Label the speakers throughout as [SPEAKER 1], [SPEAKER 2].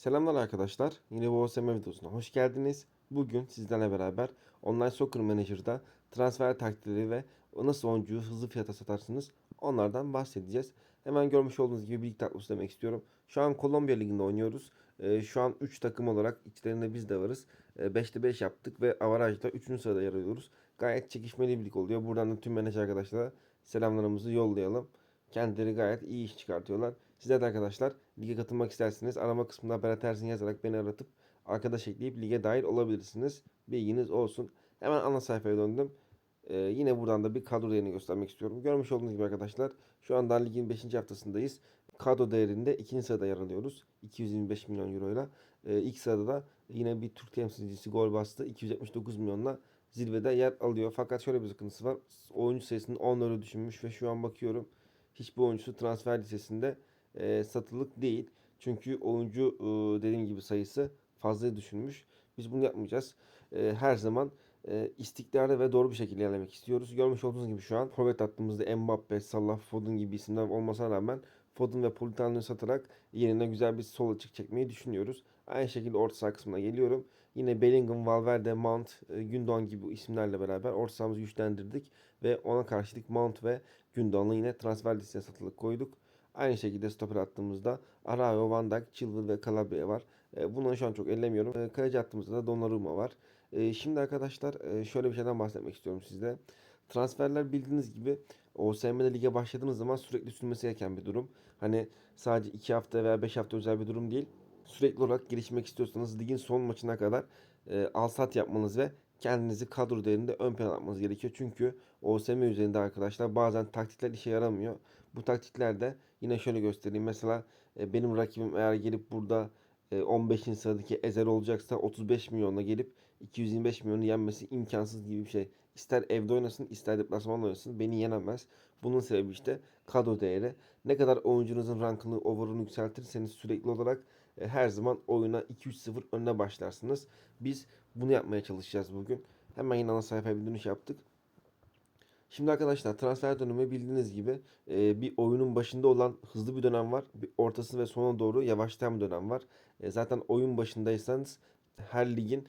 [SPEAKER 1] Selamlar arkadaşlar. Yine bu OSM videosuna hoş geldiniz. Bugün sizlerle beraber Online Soccer Manager'da transfer taktikleri ve nasıl oyuncuyu hızlı fiyata satarsınız onlardan bahsedeceğiz. Hemen görmüş olduğunuz gibi bir lig tablosu demek istiyorum. Şu an Kolombiya Ligi'nde oynuyoruz. Ee, şu an 3 takım olarak içlerinde biz de varız. Ee, 5'te 5 yaptık ve avarajda 3. sırada yer alıyoruz. Gayet çekişmeli bir lig oluyor. Buradan da tüm menajer arkadaşlara selamlarımızı yollayalım. Kendileri gayet iyi iş çıkartıyorlar. Sizler de arkadaşlar lige katılmak isterseniz arama kısmına Berat Ersin yazarak beni aratıp arkadaş ekleyip lige dahil olabilirsiniz. Bilginiz olsun. Hemen ana sayfaya döndüm. Ee, yine buradan da bir kadro değerini göstermek istiyorum. Görmüş olduğunuz gibi arkadaşlar şu anda ligin 5. haftasındayız. Kadro değerinde 2. sırada yer alıyoruz. 225 milyon euroyla. Ee, ilk sırada da yine bir Türk temsilcisi gol bastı. 279 milyonla zirvede yer alıyor. Fakat şöyle bir sıkıntısı var. Oyuncu sayısının 10 öyle düşünmüş ve şu an bakıyorum hiçbir oyuncusu transfer listesinde e, satılık değil. Çünkü oyuncu e, dediğim gibi sayısı fazla düşünmüş. Biz bunu yapmayacağız. E, her zaman e, istikrarlı ve doğru bir şekilde ilerlemek istiyoruz. Görmüş olduğunuz gibi şu an forvet hattımızda Mbappe, Salah, Foden gibi isimler olmasına rağmen Foden ve Politano'yu satarak yerine güzel bir sol açık çekmeyi düşünüyoruz. Aynı şekilde orta saha kısmına geliyorum. Yine Bellingham, Valverde, Mount, e, Gündoğan gibi isimlerle beraber orta sahamızı güçlendirdik. Ve ona karşılık Mount ve Gündoğan'ı yine transfer listesine satılık koyduk. Aynı şekilde stoper attığımızda Araujo, Van Dijk, Chilwell ve Calabria var. E, bunları şu an çok ellemiyorum. E, kaleci attığımızda da Donnarumma var. E, şimdi arkadaşlar e, şöyle bir şeyden bahsetmek istiyorum size. Transferler bildiğiniz gibi OSM'de lige başladığınız zaman sürekli sürmesi gereken bir durum. Hani sadece 2 hafta veya 5 hafta özel bir durum değil. Sürekli olarak gelişmek istiyorsanız ligin son maçına kadar e, alsat yapmanız ve kendinizi kadro değerinde ön plana atmanız gerekiyor. Çünkü OSM üzerinde arkadaşlar bazen taktikler işe yaramıyor. Bu taktikler de yine şöyle göstereyim. Mesela e, benim rakibim eğer gelip burada e, 15. sıradaki Ezel olacaksa 35 milyonla gelip 225 milyonu yenmesi imkansız gibi bir şey. İster evde oynasın ister deplasmanda oynasın beni yenemez. Bunun sebebi işte kadro değeri. Ne kadar oyuncunuzun rankını, over'ını yükseltirseniz sürekli olarak e, her zaman oyuna 2-3-0 önüne başlarsınız. Biz bunu yapmaya çalışacağız bugün. Hemen yine ana sayfaya bir dönüş yaptık. Şimdi arkadaşlar transfer dönemi bildiğiniz gibi e, bir oyunun başında olan hızlı bir dönem var. Bir ortası ve sona doğru yavaşlayan bir dönem var. E, zaten oyun başındaysanız her ligin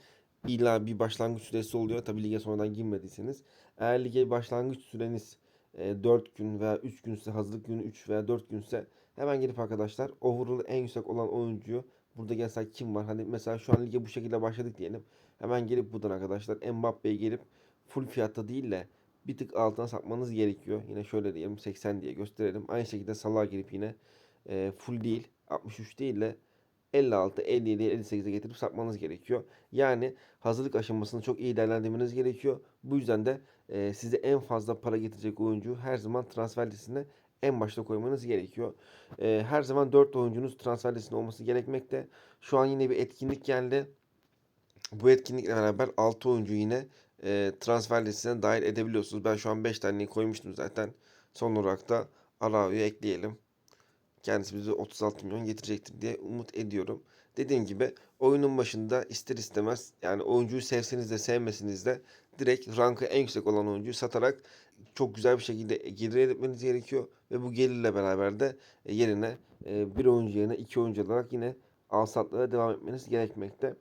[SPEAKER 1] illa bir başlangıç süresi oluyor. Tabi lige sonradan girmediyseniz. Eğer lige başlangıç süreniz e, 4 gün veya 3 günse hazırlık günü 3 veya 4 günse hemen gelip arkadaşlar overall en yüksek olan oyuncuyu burada gelsek kim var? Hani mesela şu an lige bu şekilde başladık diyelim. Hemen gelip buradan arkadaşlar Mbappe'ye gelip full fiyatta değil de bir tık altına satmanız gerekiyor. Yine şöyle diyelim 80 diye gösterelim. Aynı şekilde Salah'a gelip yine e, full değil 63 değil de 56, 57, 58'e getirip satmanız gerekiyor. Yani hazırlık aşamasını çok iyi değerlendirmeniz gerekiyor. Bu yüzden de e, size en fazla para getirecek oyuncu her zaman transfer listesine en başta koymanız gerekiyor. E, her zaman 4 oyuncunuz transfer listesinde olması gerekmekte. Şu an yine bir etkinlik geldi. Bu etkinlikle beraber 6 oyuncu yine e, transfer listesine dahil edebiliyorsunuz. Ben şu an 5 taneyi koymuştum zaten. Son olarak da Arao'yu ekleyelim. Kendisi bize 36 milyon getirecektir diye umut ediyorum. Dediğim gibi oyunun başında ister istemez yani oyuncuyu sevseniz de sevmeseniz de direkt rankı en yüksek olan oyuncuyu satarak çok güzel bir şekilde gelir elde etmeniz gerekiyor. Ve bu gelirle beraber de e, yerine e, bir oyuncu yerine iki oyuncu olarak yine al satlara devam etmeniz gerekmekte.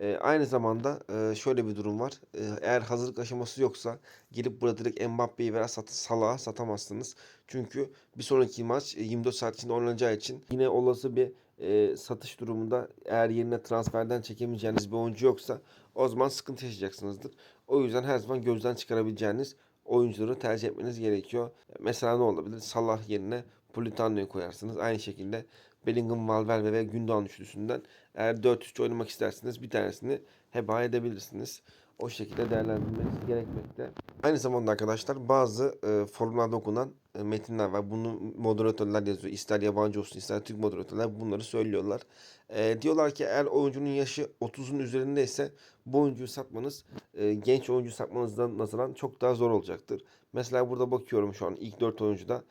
[SPEAKER 1] E, aynı zamanda e, şöyle bir durum var. E, eğer hazırlık aşaması yoksa gelip burada direkt Mbappe'yi veya sat Salah'a satamazsınız. Çünkü bir sonraki maç e, 24 saat içinde oynanacağı için yine olası bir e, satış durumunda eğer yerine transferden çekemeyeceğiniz bir oyuncu yoksa o zaman sıkıntı yaşayacaksınızdır. O yüzden her zaman gözden çıkarabileceğiniz oyuncuları tercih etmeniz gerekiyor. Mesela ne olabilir? Salah yerine Politano'yu koyarsınız. Aynı şekilde Bellingham, Valverde ve Gündoğan üçlüsünden eğer 4-3 oynamak isterseniz bir tanesini heba edebilirsiniz. O şekilde değerlendirmeniz gerekmekte. Aynı zamanda arkadaşlar bazı e, forumlarda okunan e, metinler var. Bunu moderatörler yazıyor. İster yabancı olsun ister Türk moderatörler bunları söylüyorlar. E, diyorlar ki eğer oyuncunun yaşı 30'un üzerindeyse bu oyuncuyu satmanız e, genç oyuncu satmanızdan nazaran çok daha zor olacaktır. Mesela burada bakıyorum şu an ilk 4 oyuncuda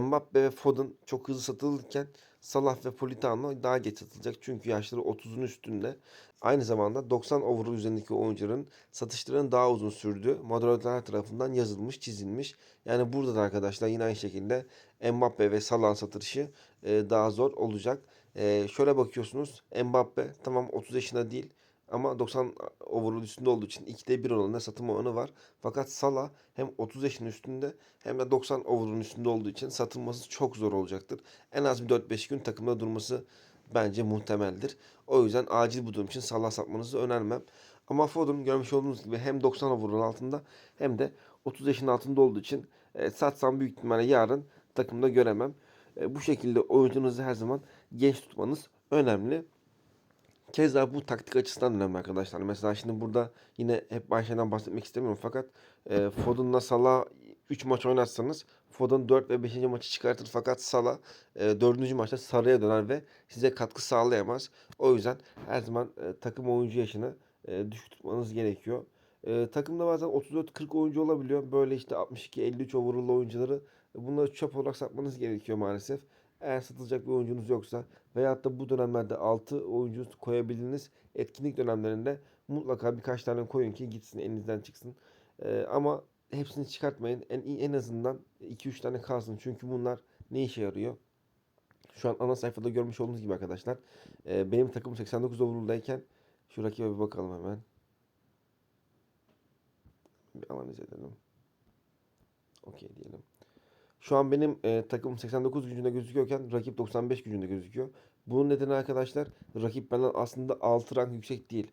[SPEAKER 1] Mbappe ve Foden çok hızlı satılırken Salah ve Politano daha geç satılacak. Çünkü yaşları 30'un üstünde. Aynı zamanda 90 overall üzerindeki oyuncuların satışlarının daha uzun sürdüğü moderatörler tarafından yazılmış, çizilmiş. Yani burada da arkadaşlar yine aynı şekilde Mbappe ve Salah satışı e, daha zor olacak. Ee, şöyle bakıyorsunuz. Mbappe tamam 30 yaşında değil ama 90 overall üstünde olduğu için 2'de 1 oranında satım oranı var. Fakat Salah hem 30 yaşın üstünde hem de 90 overall'un üstünde olduğu için satılması çok zor olacaktır. En az bir 4-5 gün takımda durması bence muhtemeldir. O yüzden acil bu durum için Salah satmanızı önermem. Ama Foden görmüş olduğunuz gibi hem 90 overall altında hem de 30 yaşın altında olduğu için e, satsam büyük ihtimalle yarın takımda göremem. E, bu şekilde oyuncunuzu her zaman genç tutmanız önemli. Keza bu taktik açısından önemli arkadaşlar. Mesela şimdi burada yine hep Ayşe'den bahsetmek istemiyorum fakat e, Foden'la Salah 3 maç oynatsanız Foden 4 ve 5. maçı çıkartır fakat Salah e, 4. maçta sarıya döner ve size katkı sağlayamaz. O yüzden her zaman e, takım oyuncu yaşını e, düşük tutmanız gerekiyor. E, takımda bazen 34-40 oyuncu olabiliyor. Böyle işte 62-53 overall oyuncuları e, bunları çöp olarak satmanız gerekiyor maalesef. Eğer satılacak bir oyuncunuz yoksa veyahut da bu dönemlerde 6 oyuncu koyabildiğiniz etkinlik dönemlerinde mutlaka birkaç tane koyun ki gitsin elinizden çıksın. Ee, ama hepsini çıkartmayın. En, en azından 2-3 tane kalsın. Çünkü bunlar ne işe yarıyor? Şu an ana sayfada görmüş olduğunuz gibi arkadaşlar. e, benim takım 89 overall'dayken şu rakibe bir bakalım hemen. Bir analiz edelim. Okey diyelim. Şu an benim e, takımım 89 gücünde gözüküyorken rakip 95 gücünde gözüküyor. Bunun nedeni arkadaşlar rakip benden aslında 6 rank yüksek değil.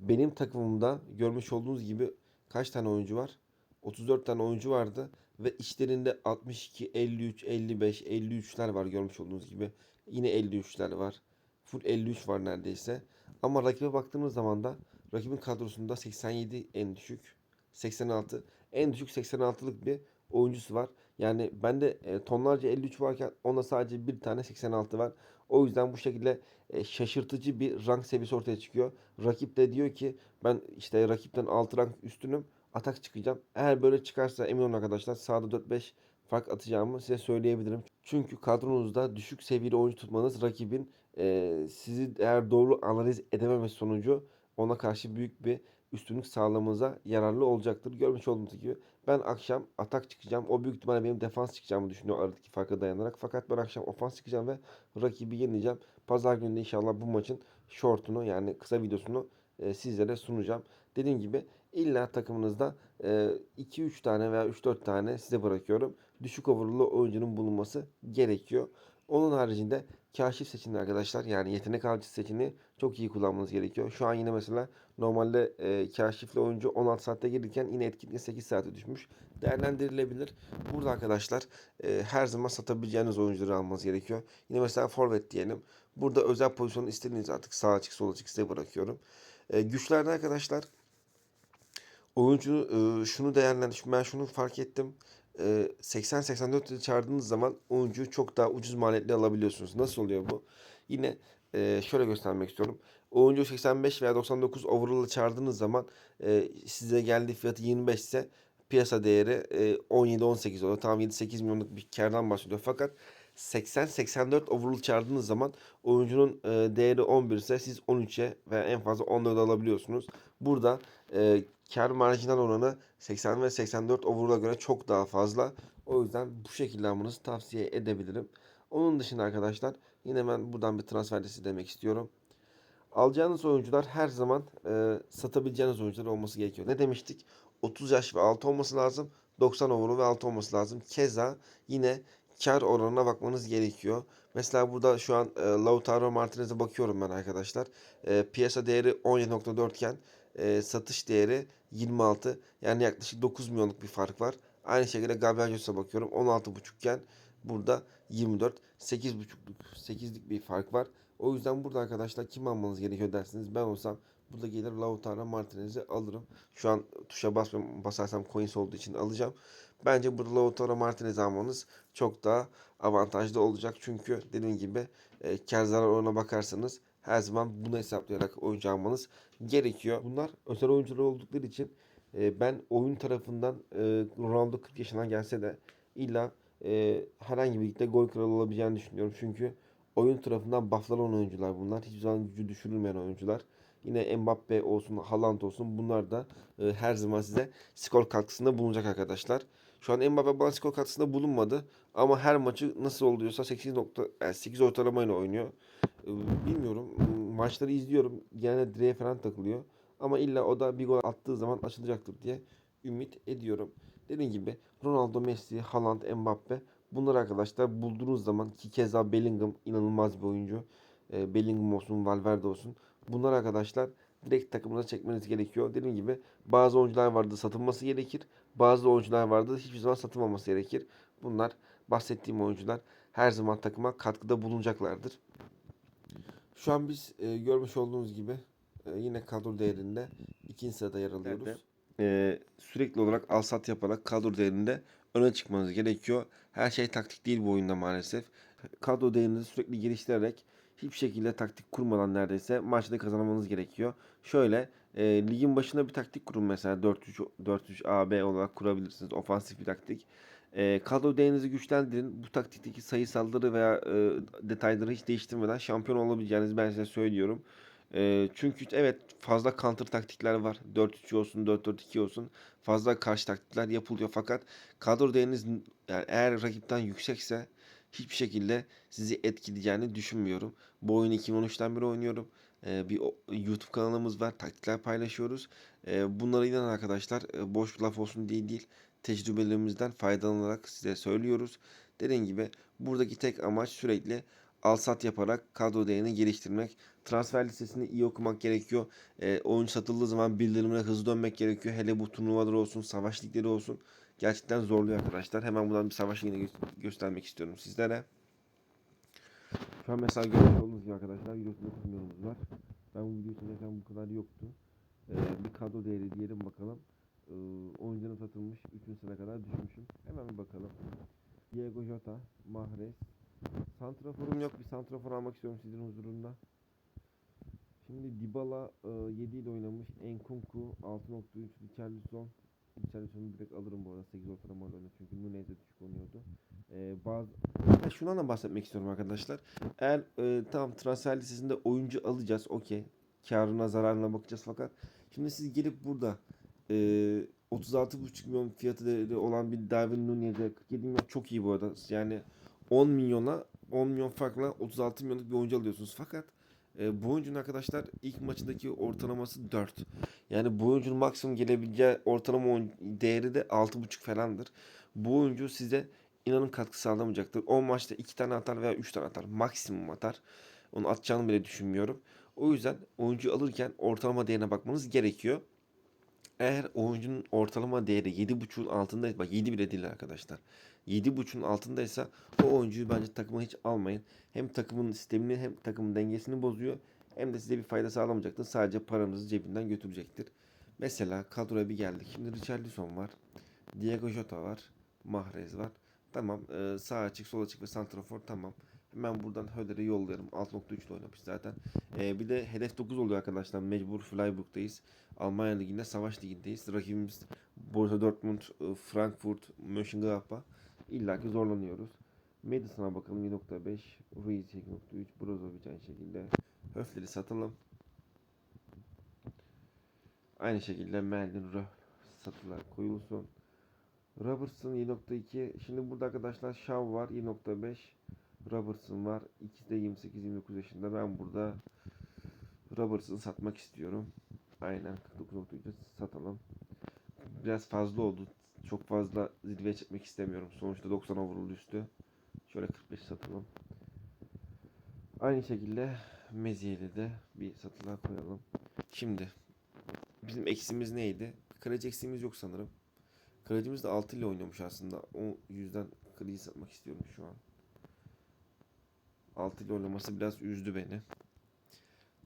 [SPEAKER 1] Benim takımımda görmüş olduğunuz gibi kaç tane oyuncu var? 34 tane oyuncu vardı ve içlerinde 62, 53, 55, 53'ler var görmüş olduğunuz gibi. Yine 53'ler var. Full 53 var neredeyse. Ama rakibe baktığımız zaman da rakibin kadrosunda 87 en düşük, 86 en düşük 86'lık bir oyuncusu var. Yani bende e, tonlarca 53 varken onda sadece bir tane 86 var. O yüzden bu şekilde e, şaşırtıcı bir rank seviyesi ortaya çıkıyor. Rakip de diyor ki ben işte rakipten 6 rank üstünüm atak çıkacağım. Eğer böyle çıkarsa emin olun arkadaşlar sağda 4-5 fark atacağımı size söyleyebilirim. Çünkü kadronuzda düşük seviyeli oyuncu tutmanız rakibin e, sizi eğer doğru analiz edememesi sonucu ona karşı büyük bir üstünlük sağlamanıza yararlı olacaktır. Görmüş olduğunuz gibi ben akşam atak çıkacağım. O büyük ihtimalle benim defans çıkacağımı düşünüyor aradaki farka dayanarak. Fakat ben akşam ofans çıkacağım ve rakibi yeneceğim. Pazar günü inşallah bu maçın shortunu yani kısa videosunu e, sizlere sunacağım. Dediğim gibi illa takımınızda e, 2-3 tane veya 3-4 tane size bırakıyorum. Düşük overall'lu oyuncunun bulunması gerekiyor. Onun haricinde kaşif seçeneği arkadaşlar yani yetenek avcısı seçeneği çok iyi kullanmanız gerekiyor. Şu an yine mesela normalde e, kaşifli oyuncu 16 saatte gelirken yine etkinliğe 8 saate düşmüş. Değerlendirilebilir. Burada arkadaşlar e, her zaman satabileceğiniz oyuncuları almanız gerekiyor. Yine mesela forvet diyelim. Burada özel pozisyonu istediğiniz artık sağ açık sol açık size bırakıyorum. E, güçlerde arkadaşlar oyuncu e, şunu değerlendir. Ben şunu fark ettim. E, 80-84 çağırdığınız zaman oyuncuyu çok daha ucuz maliyetli alabiliyorsunuz. Nasıl oluyor bu? Yine e, şöyle göstermek istiyorum. Oyuncu 85 veya 99 overall'ı çağırdığınız zaman e, size geldiği fiyatı 25 ise piyasa değeri e, 17-18 oluyor. Tamam 7-8 milyonluk bir kardan bahsediyor. Fakat 80-84 overall çağırdığınız zaman oyuncunun e, değeri 11 ise siz 13'e veya en fazla 14 alabiliyorsunuz. Burada e, kar marjinal oranı 80 ve 84 overall'a göre çok daha fazla. O yüzden bu şekilde almanızı tavsiye edebilirim. Onun dışında arkadaşlar yine ben buradan bir transfer listesi demek istiyorum. Alacağınız oyuncular her zaman e, satabileceğiniz oyuncular olması gerekiyor. Ne demiştik? 30 yaş ve altı olması lazım. 90 overall ve altı olması lazım. Keza yine kar oranına bakmanız gerekiyor. Mesela burada şu an e, Lautaro Martinez'e bakıyorum ben arkadaşlar. E, piyasa değeri 17.4 iken e, satış değeri 26. Yani yaklaşık 9 milyonluk bir fark var. Aynı şekilde Gabriel Jesus'a bakıyorum. 16.5 iken burada 24. 8.5'luk 8'lik bir fark var. O yüzden burada arkadaşlar kim almanız gerekiyor dersiniz. Ben olsam burada gelir Lautaro Martinez'i alırım. Şu an tuşa basmıyorum. Basarsam coins olduğu için alacağım. Bence burada Lautaro Martinez almanız çok daha avantajlı olacak. Çünkü dediğim gibi e, kar zarar oranına bakarsanız her zaman bunu hesaplayarak oyuncu almanız gerekiyor. Bunlar özel oyuncular oldukları için e, ben oyun tarafından e, Ronaldo 40 yaşından gelse de illa e, herhangi bir ligde gol kralı olabileceğini düşünüyorum. Çünkü oyun tarafından bufflanan oyuncular bunlar. Hiçbir zaman gücü düşürülmeyen oyuncular. Yine Mbappe olsun, Haaland olsun bunlar da e, her zaman size skor katkısında bulunacak arkadaşlar. Şu an Mbappe bana skor katkısında bulunmadı. Ama her maçı nasıl oluyorsa 8 nokta, yani 8 ortalamayla oynuyor. Ee, bilmiyorum. Maçları izliyorum. Genelde direğe falan takılıyor. Ama illa o da bir gol attığı zaman açılacaktır diye ümit ediyorum. Dediğim gibi Ronaldo, Messi, Haaland, Mbappe bunlar arkadaşlar bulduğunuz zaman ki keza Bellingham inanılmaz bir oyuncu. Ee, Bellingham olsun, Valverde olsun. Bunlar arkadaşlar direkt takımına çekmeniz gerekiyor. Dediğim gibi bazı oyuncular vardı satılması gerekir. Bazı oyuncular vardı hiçbir zaman satılmaması gerekir. Bunlar bahsettiğim oyuncular her zaman takıma katkıda bulunacaklardır. Şu an biz e, görmüş olduğunuz gibi e, yine kadro değerinde ikinci sırada yer alıyoruz.
[SPEAKER 2] Evet.
[SPEAKER 1] E, sürekli olarak al sat yaparak kadro değerinde öne çıkmanız gerekiyor. Her şey taktik değil bu oyunda maalesef. Kadro değerinizi sürekli geliştirerek hiçbir şekilde taktik kurmadan neredeyse maçta kazanmanız gerekiyor. Şöyle e, ligin başında bir taktik kurun mesela 4-3 4-3 AB olarak kurabilirsiniz. Ofansif bir taktik. E, kadro değerinizi güçlendirin. Bu taktikteki sayısalları veya e, detayları hiç değiştirmeden şampiyon olabileceğinizi ben size söylüyorum. E, çünkü evet fazla counter taktikler var. 4-3 olsun, 4-4-2 olsun. Fazla karşı taktikler yapılıyor fakat kadro değeriniz yani eğer rakipten yüksekse hiçbir şekilde sizi etkileyeceğini düşünmüyorum. Bu oyunu 2013'ten beri oynuyorum. Ee, bir YouTube kanalımız var. Taktikler paylaşıyoruz. Ee, bunlara inanan arkadaşlar e, boş laf olsun diye değil. Tecrübelerimizden faydalanarak size söylüyoruz. Dediğim gibi buradaki tek amaç sürekli al sat yaparak kadro değerini geliştirmek. Transfer listesini iyi okumak gerekiyor. Ee, oyuncu satıldığı zaman bildirimlere hızlı dönmek gerekiyor. Hele bu turnuvalar olsun, savaş ligleri olsun. Gerçekten zorluyor arkadaşlar. Hemen buradan bir savaş ligini gö- göstermek istiyorum sizlere. Şu an mesela görmüş olduğunuz gibi arkadaşlar 139 milyonumuz var. Ben bu videoyu çekerken bu kadar yoktu. Ee, bir kadro değeri diyelim bakalım. Ee, oyuncuların satılmış 3. sıraya kadar düşmüşüm. Hemen bir bakalım. Diego Jota, Mahrez. Santraforum yok. Bir santrafor almak istiyorum sizin huzurunda. Şimdi Dybala e, 7 ile oynamış. Enkunku 6.3. Richarlison. Richarlison'u direkt alırım bu arada 8 ortalama oynadı çünkü Nunez'e düşük oynuyordu. Ee, bazı Ha, şundan da bahsetmek istiyorum arkadaşlar. Eğer e, tamam transfer listesinde oyuncu alacağız okey. Karına zararına bakacağız fakat şimdi siz gelip burada e, 36,5 milyon fiyatı değeri olan bir Darwin Nunez'e 47 milyon çok iyi bu arada. Yani 10 milyona 10 milyon farkla 36 milyonluk bir oyuncu alıyorsunuz. Fakat e, bu oyuncunun arkadaşlar ilk maçındaki ortalaması 4. Yani bu oyuncunun maksimum gelebileceği ortalama değeri de 6,5 falandır. Bu oyuncu size inanın katkı sağlamayacaktır. 10 maçta 2 tane atar veya 3 tane atar. Maksimum atar. Onu atacağını bile düşünmüyorum. O yüzden oyuncu alırken ortalama değerine bakmanız gerekiyor. Eğer oyuncunun ortalama değeri 7.5'un altındaysa bak 7 bile değil arkadaşlar. 7.5'un altındaysa o oyuncuyu bence takıma hiç almayın. Hem takımın sistemini hem takımın dengesini bozuyor. Hem de size bir fayda sağlamayacaktır. Sadece paranızı cebinden götürecektir. Mesela kadroya bir geldik. Şimdi Richarlison var. Diego Jota var. Mahrez var. Tamam. E, sağ açık, sol açık ve santrafor tamam. Hemen buradan Höder'i yolluyorum. 6.3 ile oynamış zaten. E, bir de hedef 9 oluyor arkadaşlar. Mecbur Freiburg'dayız. Almanya Ligi'nde, Savaş Ligi'ndeyiz. Rakibimiz Borussia Dortmund, e, Frankfurt, Mönchengladbach. İlla ki zorlanıyoruz. Madison'a bakalım 1.5, Ruiz 2.3, Brozovic aynı şekilde. Höfler'i satalım. Aynı şekilde Melvin Röh satılar koyulsun. Robertson 7.2. Şimdi burada arkadaşlar Shaw var 7.5. Robertson var. İkisi de 28-29 yaşında. Ben burada Robertson'ı satmak istiyorum. Aynen 49.3'e satalım. Biraz fazla oldu. Çok fazla zirveye çekmek istemiyorum. Sonuçta 90 overall üstü. Şöyle 45 satalım. Aynı şekilde Meziye'li de bir satılar koyalım. Şimdi bizim eksimiz neydi? Kaleci eksiğimiz yok sanırım. Kalecimiz de 6 ile oynuyormuş aslında. O yüzden kaleyi satmak istiyorum şu an. 6 ile oynaması biraz üzdü beni.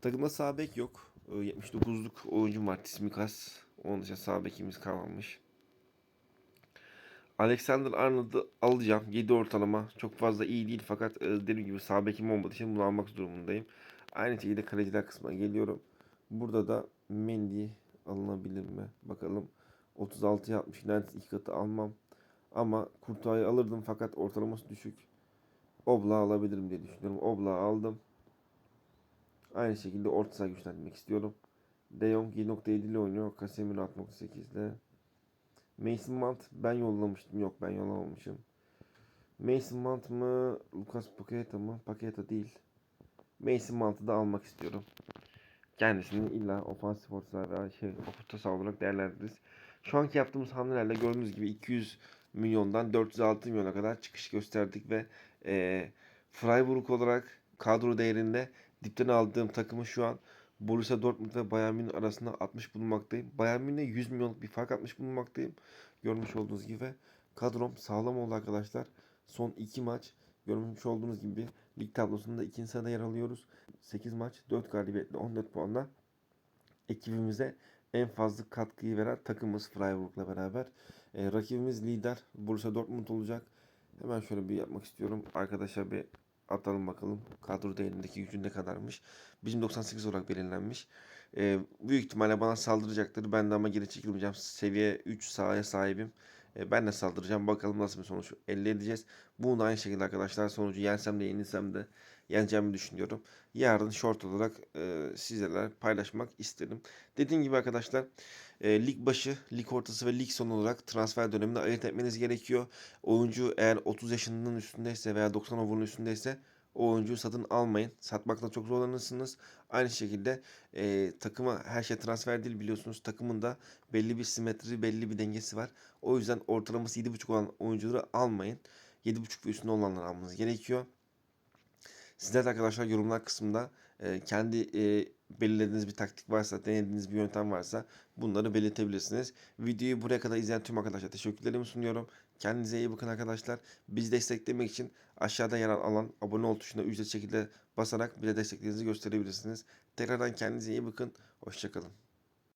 [SPEAKER 1] Takımda sağ bek yok. Ee, 79'luk oyuncu var Tismikas. Onun dışında sağ bekimiz kalmamış. Alexander Arnold'u alacağım. 7 ortalama. Çok fazla iyi değil fakat e, dediğim gibi sağ bekim olmadığı için bunu almak durumundayım. Aynı şekilde kaleciler kısmına geliyorum. Burada da Mendy alınabilir mi? Bakalım. 36 yapmış. Neredeyse iki katı almam. Ama Kurtuğa'yı alırdım fakat ortalaması düşük. Obla alabilirim diye düşünüyorum. Obla aldım. Aynı şekilde orta saha güçlendirmek istiyorum. De Jong 7.7 ile oynuyor. Casemiro 6.8 ile. Mason Mount ben yollamıştım. Yok ben yollamamışım. Mason Mount mı? Lucas Paqueta mı? Paqueta değil. Mason Mount'u da almak istiyorum. Kendisini illa ofansif orta veya şey orta saha olarak değerlendiririz. Şu anki yaptığımız hamlelerle gördüğünüz gibi 200 milyondan 406 milyona kadar çıkış gösterdik ve eee Freiburg olarak kadro değerinde dipten aldığım takımı şu an Borussia Dortmund ve Bayern Münih arasında 60 bulunmaktayım. Bayern Münih'e 100 milyonluk bir fark atmış bulunmaktayım. Görmüş olduğunuz gibi kadrom sağlam oldu arkadaşlar. Son 2 maç görmüş olduğunuz gibi lig tablosunda ikinci sırada yer alıyoruz. 8 maç 4 galibiyetle 14 puanla ekibimize en fazla katkıyı veren takımımız Freiburg'la beraber. Ee, rakibimiz lider Borussia Dortmund olacak. Hemen şöyle bir yapmak istiyorum. Arkadaşlar bir atalım bakalım. Kadro değerindeki gücü ne kadarmış. Bizim 98 olarak belirlenmiş. Ee, büyük ihtimalle bana saldıracaktır. Ben de ama geri çekilmeyeceğim. Seviye 3 sahaya sahibim. Ee, ben de saldıracağım. Bakalım nasıl bir sonuç elde edeceğiz. Bunu da aynı şekilde arkadaşlar sonucu yensem de yenilsem de yeneceğimi düşünüyorum. Yarın short olarak e, sizlerle paylaşmak isterim. Dediğim gibi arkadaşlar e, lig başı, lig ortası ve lig sonu olarak transfer döneminde ayırt etmeniz gerekiyor. Oyuncu eğer 30 yaşının üstündeyse veya 90 over'ın üstündeyse o oyuncuyu satın almayın. Satmakta çok zorlanırsınız. Aynı şekilde e, takıma her şey transfer değil biliyorsunuz. Takımın da belli bir simetri, belli bir dengesi var. O yüzden ortalaması 7.5 olan oyuncuları almayın. 7.5 ve üstünde olanları almanız gerekiyor. Sizler de arkadaşlar yorumlar kısmında e, kendi e, belirlediğiniz bir taktik varsa, denediğiniz bir yöntem varsa bunları belirtebilirsiniz. Videoyu buraya kadar izleyen tüm arkadaşlar teşekkürlerimi sunuyorum. Kendinize iyi bakın arkadaşlar. Bizi desteklemek için aşağıda yer alan abone ol tuşuna ücret şekilde basarak bize desteklerinizi gösterebilirsiniz. Tekrardan kendinize iyi bakın. Hoşçakalın.